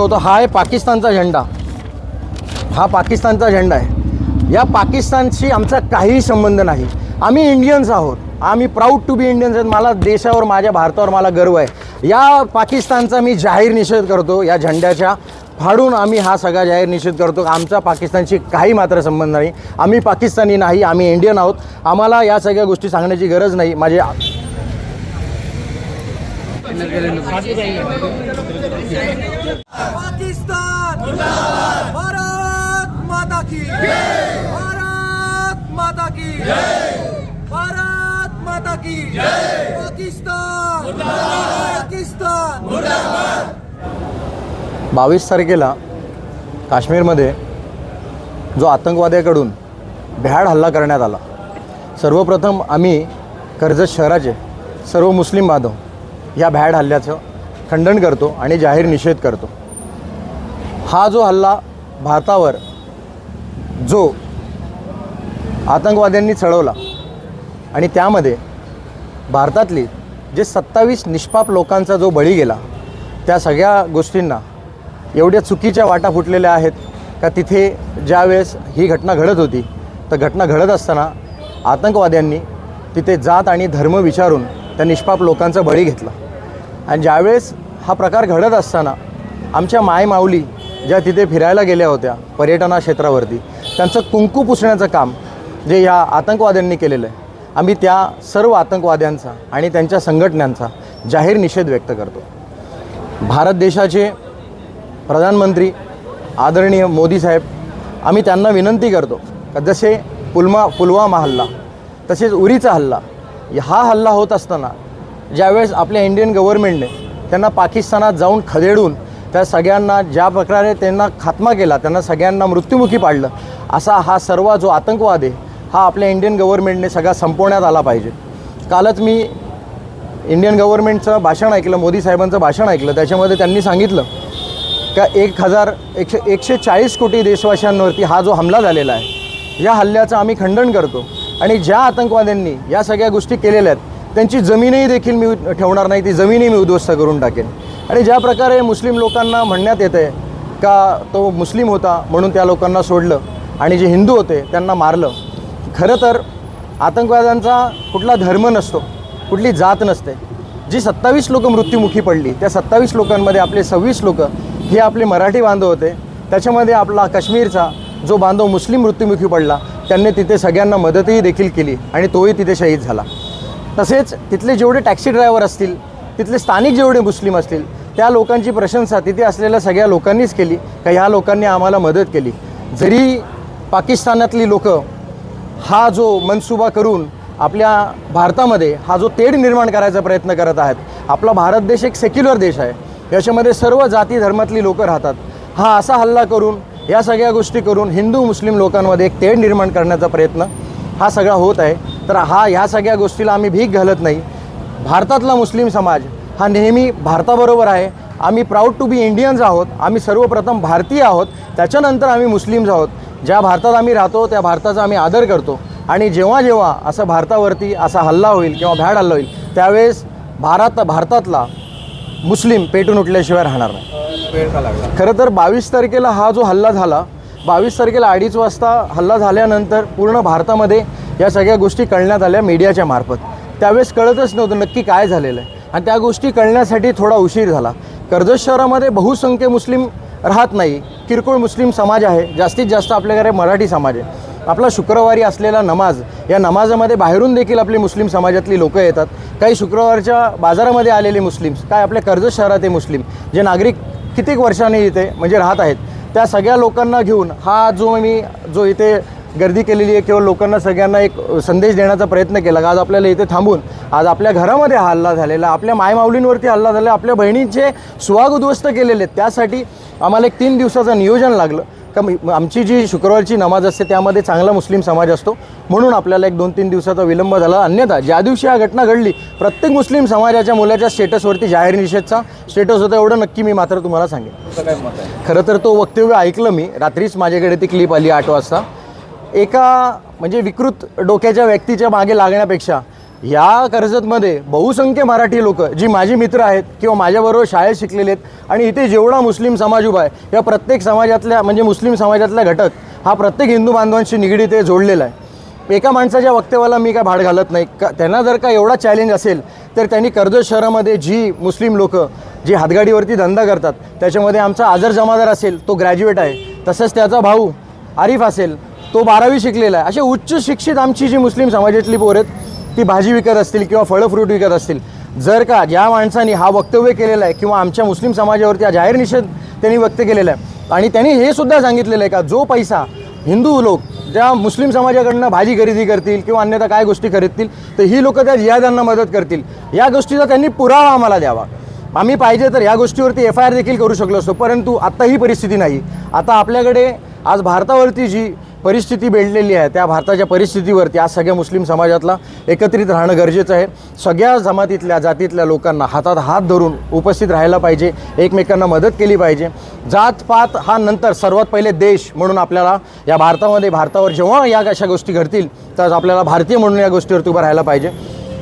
दाखवतो हा आहे पाकिस्तानचा झेंडा. हा पाकिस्तानचा झेंडा आहे. या पाकिस्तानशी आमचा काहीही संबंध नाही. आम्ही इंडियन्स आहोत. आम्ही प्राऊड टू बी इंडियन्स आहेत. मला देशावर माझ्या भारतावर मला गर्व आहे. या पाकिस्तानचा मी जाहीर निषेध करतो. या झेंड्याच्या फाडून आम्ही हा सगळा जाहीर निषेध करतो. आमचा पाकिस्तानशी काही मात्र संबंध नाही. आम्ही पाकिस्तानी नाही आम्ही इंडियन आहोत. आम्हाला या सगळ्या गोष्टी सांगण्याची गरज नाही. माझे पाकिस्तान भारत माता की भारत माता की भारत माता की पाकिस्तान पाकिस्तान। बावीस तारखेला काश्मीरमध्ये जो आतंकवाद्याकडून भ्याड हल्ला करण्यात आला सर्वप्रथम आम्ही कर्जत शहराचे सर्व मुस्लिम बांधव या भ्याड हल्ल्याचं खंडन करतो आणि जाहीर निषेध करतो. हा जो हल्ला भारतावर जो आतंकवाद्यांनी चढवला आणि त्यामध्ये भारतातली जे सत्तावीस निष्पाप लोकांचा जो बळी गेला त्या सगळ्या गोष्टींना एवढ्या चुकीच्या वाटा फुटलेल्या आहेत का तिथे ज्यावेळेस ही घटना घडत होती तर घटना घडत असताना आतंकवाद्यांनी तिथे जात आणि धर्म विचारून त्या निष्पाप लोकांचा बळी घेतला. आणि ज्यावेळेस हा प्रकार घडत असताना आमच्या मायमाऊली ज्या तिथे फिरायला गेल्या होत्या पर्यटना क्षेत्रावरती त्यांचं कुंकू पुसण्याचं काम जे या आतंकवाद्यांनी केलेलं आहे आम्ही त्या सर्व आतंकवाद्यांचा आणि त्यांच्या संघटनांचा जाहीर निषेध व्यक्त करतो. भारत देशाचे प्रधानमंत्री आदरणीय मोदी साहेब आम्ही त्यांना विनंती करतो का जसे पुलमा पुलवामा हल्ला तसेच उरीचा हल्ला हा हल्ला होत असताना ज्यावेळेस आपल्या इंडियन गव्हर्नमेंटने त्यांना पाकिस्तानात जाऊन खदेडून त्या सगळ्यांना ज्या प्रकारे त्यांना खात्मा केला त्यांना सगळ्यांना मृत्युमुखी पाडलं असा हा सर्व जो आतंकवाद आहे हा आपल्या इंडियन गव्हर्नमेंटने सगळा संपवण्यात आला पाहिजे. कालच मी इंडियन गव्हर्नमेंटचं भाषण ऐकलं मोदी साहेबांचं भाषण ऐकलं त्याच्यामध्ये त्यांनी सांगितलं का एक हजार एकशे एकशे चाळीस कोटी देशवासियांवरती हा जो हमला झालेला आहे या हल्ल्याचं आम्ही खंडन करतो. आणि ज्या आतंकवाद्यांनी या सगळ्या गोष्टी केलेल्या आहेत त्यांची जमीनही देखील मी ठेवणार नाही ती जमीनही मी उद्ध्वस्त करून टाकेन. आणि ज्या प्रकारे मुस्लिम लोकांना म्हणण्यात येतं आहे का तो मुस्लिम होता म्हणून त्या लोकांना सोडलं आणि जे हिंदू होते त्यांना मारलं खरं तर आतंकवाद्यांचा कुठला धर्म नसतो कुठली जात नसते. जी सत्तावीस लोकं मृत्युमुखी पडली त्या सत्तावीस लोकांमध्ये आपले सव्वीस लोकं हे आपले मराठी बांधव होते. त्याच्यामध्ये आपला काश्मीरचा जो बांधव मुस्लिम मृत्युमुखी पडला त्यांनी तिथे सगळ्यांना मदतही देखील केली आणि तोही तिथे शहीद झाला. तसेच तिथले जेवढे टॅक्सी ड्रायव्हर असतील तिथले स्थानिक जेवढे मुस्लिम असतील त्या लोकांची प्रशंसा तिथे असलेल्या सगळ्या लोकांनीच केली का ह्या लोकांनी आम्हाला मदत केली. जरी पाकिस्तानातली लोकं हा जो मनसुबा करून आपल्या भारतामध्ये हा जो तेढ निर्माण करायचा प्रयत्न करत आहेत आपला भारत देश एक सेक्युलर देश आहे याच्यामध्ये सर्व जाती धर्मातली लोकं राहतात. हा असा हल्ला करून या सगळ्या गोष्टी करून हिंदू मुस्लिम लोकांमध्ये एक तेढ निर्माण करण्याचा प्रयत्न हा सगळा होत आहे. तर हा ह्या सगळ्या गोष्टीला आम्ही भीक घालत नाही. भारतातला मुस्लिम समाज हा नेहमी भारताबरोबर आहे. आम्ही प्राऊड टू बी इंडियन्स आहोत. आम्ही सर्वप्रथम भारतीय आहोत. त्याच्यानंतर आम्ही मुस्लिम्स आहोत. ज्या भारतात आम्ही राहतो त्या भारताचा आम्ही आदर करतो. आणि जेव्हा जेव्हा असं भारतावरती असा हल्ला होईल किंवा भ्याड हल्ला होईल त्यावेळेस भारत भारतातला मुस्लिम पेटून उठल्याशिवाय राहणार नाही. खरं तर बावीस तारखेला हा जो हल्ला झाला बावीस तारखेला अडीच वाजता हल्ला झाल्यानंतर पूर्ण भारतामध्ये या सगळ्या गोष्टी कळण्यात आल्या मीडियाच्या मार्फत. त्यावेळेस कळतच नव्हतं नक्की काय झालेलं आहे. आणि त्या गोष्टी कळण्यासाठी थोडा उशीर झाला. कर्जत शहरामध्ये बहुसंख्य मुस्लिम राहत नाही. किरकोळ मुस्लिम समाज आहे. जास्तीत जास्त आपल्याकडे मराठी समाज आहे. आपला शुक्रवारी असलेला नमाज या नमाजामध्ये बाहेरून देखील आपली मुस्लिम समाजातली लोकं येतात. काही शुक्रवारच्या बाजारामध्ये आलेले मुस्लिम्स काय आपल्या कर्जत शहरात मुस्लिम जे नागरिक कितीक वर्षांनी इथे म्हणजे राहत आहेत त्या सगळ्या लोकांना घेऊन हा जो मी जो इथे गर्दी केलेली आहे किंवा लोकांना सगळ्यांना एक संदेश देण्याचा प्रयत्न केला. आज आपल्याला इथे थांबून आज आपल्या घरामध्ये हा हल्ला झालेला आपल्या मायमाऊलींवरती हल्ला झाला आपल्या बहिणींचे सुहाग उद्ध्वस्त केलेले आहेत. त्यासाठी आम्हाला एक तीन दिवसाचं नियोजन लागलं. का आमची जी शुक्रवारची नमाज असते त्यामध्ये चांगला मुस्लिम समाज असतो. म्हणून आपल्याला एक दोन तीन दिवसाचा विलंब झाला. अन्यथा ज्या दिवशी हा घटना घडली प्रत्येक मुस्लिम समाजाच्या मुलाच्या स्टेटसवरती जाहीर निषेधचा स्टेटस होता एवढं नक्की मी मात्र तुम्हाला सांगेन. खरं तर तो वक्तव्य ऐकलं मी. रात्रीच माझ्याकडे ती क्लिप आली आठ वाजता. एका म्हणजे विकृत डोक्याच्या व्यक्तीच्या मागे लागण्यापेक्षा या कर्जतमध्ये बहुसंख्य मराठी लोक जी माझी मित्र आहेत किंवा माझ्याबरोबर शाळेत शिकलेले आहेत आणि इथे जेवढा मुस्लिम समाज उभा आहे या प्रत्येक समाजातल्या म्हणजे मुस्लिम समाजातला घटक हा प्रत्येक हिंदू बांधवांशी निगडीत आहे जोडलेला आहे. एका माणसाच्या वक्तव्याला मी काय भाड घालत नाही. का त्यांना जर का एवढा चॅलेंज असेल तर त्यांनी कर्जत शहरामध्ये जी मुस्लिम लोक जी हातगाडीवरती धंदा करतात त्याच्यामध्ये आमचा आजर जमादार असेल तो ग्रॅज्युएट आहे. तसंच त्याचा भाऊ आरिफ असेल तो बारावी शिकलेला आहे. असे उच्च शिक्षित आमची जी मुस्लिम समाजातली पोर आहेत ती भाजी विकत असतील किंवा फळं फ्रूट विकत असतील. जर का ज्या माणसाने हा वक्तव्य केलेलं आहे किंवा आमच्या मुस्लिम समाजावरती हा जाहीर निषेध त्यांनी व्यक्त केलेला आहे आणि त्यांनी हे सुद्धा सांगितलेलं आहे का जो पैसा हिंदू लोक ज्या मुस्लिम समाजाकडनं भाजी खरेदी करतील किंवा अन्यथा काय गोष्टी खरेदतील तर ही लोकं त्या जिहाद्यांना मदत करतील. या गोष्टीचा त्यांनी पुरावा आम्हाला द्यावा. आम्ही पाहिजे तर या गोष्टीवरती एफ आय आर देखील करू शकलो असतो परंतु आत्ता ही परिस्थिती नाही. आता आपल्याकडे आज भारतावरती जी परिस्थिती बेडलेली आहे त्या भारताच्या परिस्थितीवरती आज सगळ्या मुस्लिम समाजातला एकत्रित राहणं गरजेचं आहे. सगळ्या जमातीतल्या जातीतल्या लोकांना हातात हात धरून उपस्थित राहायला पाहिजे एकमेकांना मदत केली पाहिजे. जातपात हा नंतर सर्वात पहिले देश म्हणून आपल्याला या भारतामध्ये भारतावर जेव्हा या अशा गोष्टी घडतील तर आपल्याला भारतीय म्हणून या गोष्टीवरती उभं राहायला पाहिजे.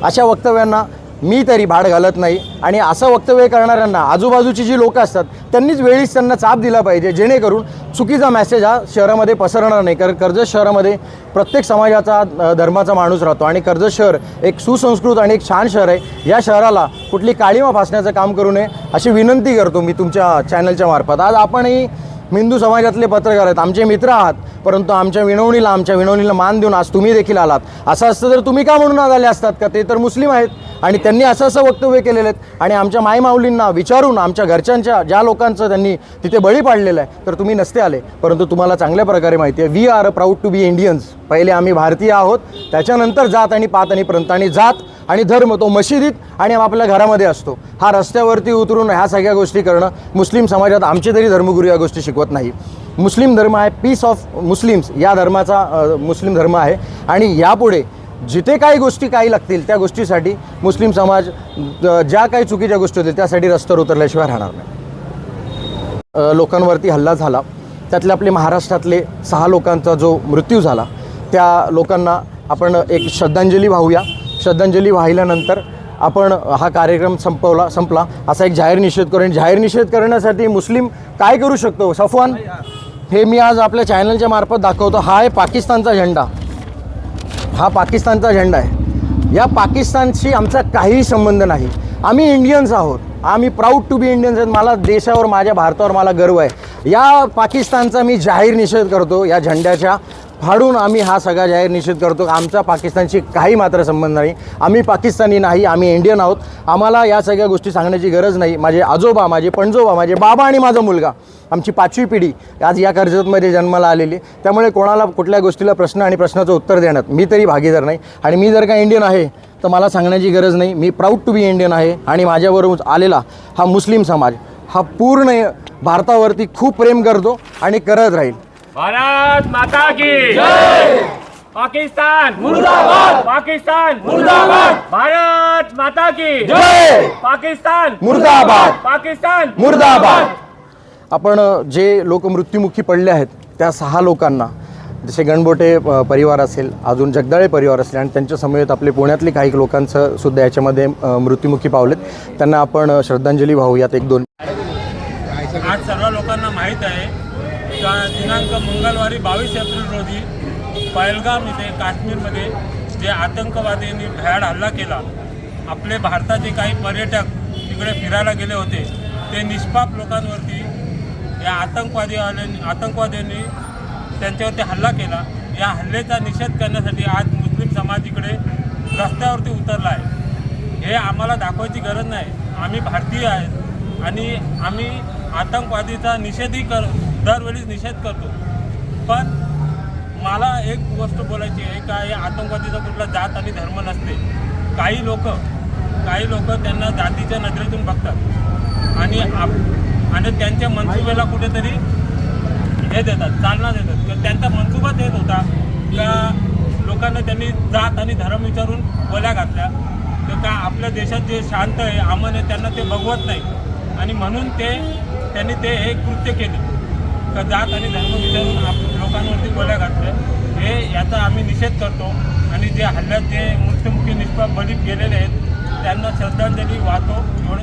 अशा वक्तव्यांना मी तरी भाड घालत नाही. आणि असं वक्तव्य करणाऱ्यांना आजूबाजूची जी लोकं असतात त्यांनीच वेळीच त्यांना चाप दिला पाहिजे. जेणेकरून चुकीचा मेसेज हा शहरामध्ये पसरणार नाही. कारण कर्जत शहरामध्ये प्रत्येक समाजाचा धर्माचा माणूस राहतो. आणि कर्जत शहर एक सुसंस्कृत आणि एक छान शहर आहे. या शहराला कुठली काळीमा फासण्याचं काम करू नये अशी विनंती करतो मी तुमच्या चॅनलच्या मार्फत. आज आपणही हिंदू समाजातले पत्रकार आहेत आमचे मित्र आहात परंतु आमच्या विनवणीला आमच्या विनवणीला मान देऊन आज तुम्ही देखील आलात. असं असतं तर तुम्ही का म्हणून आले असतात का? ते तर मुस्लिम आहेत आणि त्यांनी असं असं वक्तव्य केलेलं आहेत. आणि आमच्या मायमाऊलींना विचारून आमच्या घरच्यांच्या ज्या लोकांचं त्यांनी तिथे बळी पाडलेलं आहे तर तुम्ही नसते आले. परंतु तुम्हाला चांगल्या प्रकारे माहिती आहे we are proud to be Indians पहिले आम्ही भारतीय आहोत त्याच्यानंतर जात आणि पात आणि पंत आणि जात. आणि धर्म तो मशिदीत आणि आपल्या घरामध्ये असतो. हा रस्त्यावरती उतरून ह्या सगळ्या गोष्टी करणं मुस्लिम समाजात आमचे तरी धर्मगुरू या गोष्टी शिकवत नाही. मुस्लिम धर्म आहे पीस ऑफ मुस्लिम्स या धर्माचा मुस्लिम धर्म आहे. आणि यापुढे जिथे काही गोष्टी काही लागतील त्या गोष्टीसाठी मुस्लिम समाज ज्या काही चुकीच्या गोष्टी होतील त्यासाठी रस्त्यावर उतरल्याशिवाय राहणार नाही. लोकांवरती हल्ला झाला. त्यातले आपले महाराष्ट्रातले सहा लोकांचा जो मृत्यू झाला त्या लोकांना आपण एक श्रद्धांजली वाहूया. श्रद्धांजली वाहिल्यानंतर आपण हा कार्यक्रम संपवला संपला. असा एक जाहीर निषेध करून जाहीर निषेध करण्यासाठी मुस्लिम काय करू शकतो? सफवान हे मी आज आपल्या चॅनलच्या मार्फत दाखवतो. हा आहे पाकिस्तानचा झेंडा. हा पाकिस्तानचा झेंडा आहे. या पाकिस्तानशी आमचा काहीही संबंध नाही. आम्ही इंडियन्स आहोत. आम्ही प्राऊड टू बी इंडियन्स आहेत. मला देशावर माझ्या भारतावर मला गर्व आहे. या पाकिस्तानचा मी जाहीर निषेध करतो. या झेंड्याच्या फाडून आम्ही हा सगळा जाहीर निषेध करतो. आमचा पाकिस्तानशी काही मात्र संबंध नाही. आम्ही पाकिस्तानी नाही आम्ही इंडियन आहोत. आम्हाला या सगळ्या गोष्टी सांगण्याची गरज नाही. माझे आजोबा माझे पणजोबा माझे बाबा आणि माझा मुलगा आमची पाचवी पिढी आज या कर्जतमध्ये जन्माला आलेली त्यामुळे कोणाला कुठल्या गोष्टीला प्रश्न आणि प्रश्नाचं उत्तर देण्यात मी तरी भागीदार नाही. आणि मी जर का इंडियन आहे तर मला सांगण्याची गरज नाही. मी प्राऊड टू बी इंडियन आहे आणि माझ्याबरोबर आलेला हा मुस्लिम समाज हा पूर्ण भारतावरती खूप प्रेम करतो आणि करत राहील. भारत माता की पाकिस्तान! मुर्दाबाद! पाकिस्तान! मुर्दाबाद! भारत माता की पाकिस्तान! मुर्दाबाद! पाकिस्तान! मुर्दाबाद! आपण जे लोक मृत्युमुखी पडले आहेत त्या सहा लोकांना जसे गणबोटे परिवार असेल अजून जगदाळे परिवार असेल आणि त्यांच्या समवेत आपले पुण्यातले काही लोकांचं सुद्धा याच्यामध्ये मृत्युमुखी पावलेत त्यांना आपण श्रद्धांजली वाहूयात एक दोन आज सर्व लोकांना माहीत आहे का दिनांक मंगळवारी बावीस एप्रिल रोजी पहलगाम इथे काश्मीरमध्ये जे आतंकवाद्यांनी भ्याड हल्ला केला आपले भारताचे काही पर्यटक तिकडे फिरायला गेले होते ते निष्पाप लोकांवरती या आतंकवादीवाल्यांनी आतंकवाद्यांनी त्यांच्यावरती हल्ला केला. या हल्ल्याचा निषेध करण्यासाठी आज मुस्लिम समाज इकडे रस्त्यावरती उतरला आहे. हे आम्हाला दाखवायची गरज नाही. आम्ही भारतीय आहेत आणि आम्ही आतंकवादीचा निषेधही कर दरवेळीच निषेध करतो. पण मला एक गोष्ट बोलायची आहे का हे आतंकवादीचा कुठला जात आणि धर्म नसते. काही लोक काही लोक त्यांना जातीच्या नजरेतून बघतात. आणि आप आणि त्यांच्या मनसुब्याला कुठेतरी हे देतात चालना देतात. किंवा त्यांचा मनसुबा देत होता का लोकांना त्यांनी जात आणि धर्म विचारून गोल्या घातल्या. तर का आपल्या देशात जे शांत आहे अमन आहे त्यांना ते बघवत नाही. आणि म्हणून ते त्यांनी ते हे कृत्य केले. जात आणि धर्म विचारून आप लोकांवरती गोळ्या घातल्या हे याचा आम्ही निषेध करतो. आणि जे हल्ल्यात जे मृत्युमुखी निष्पाप बळी गेलेले आहेत त्यांना श्रद्धांजली वाहतो. एवढे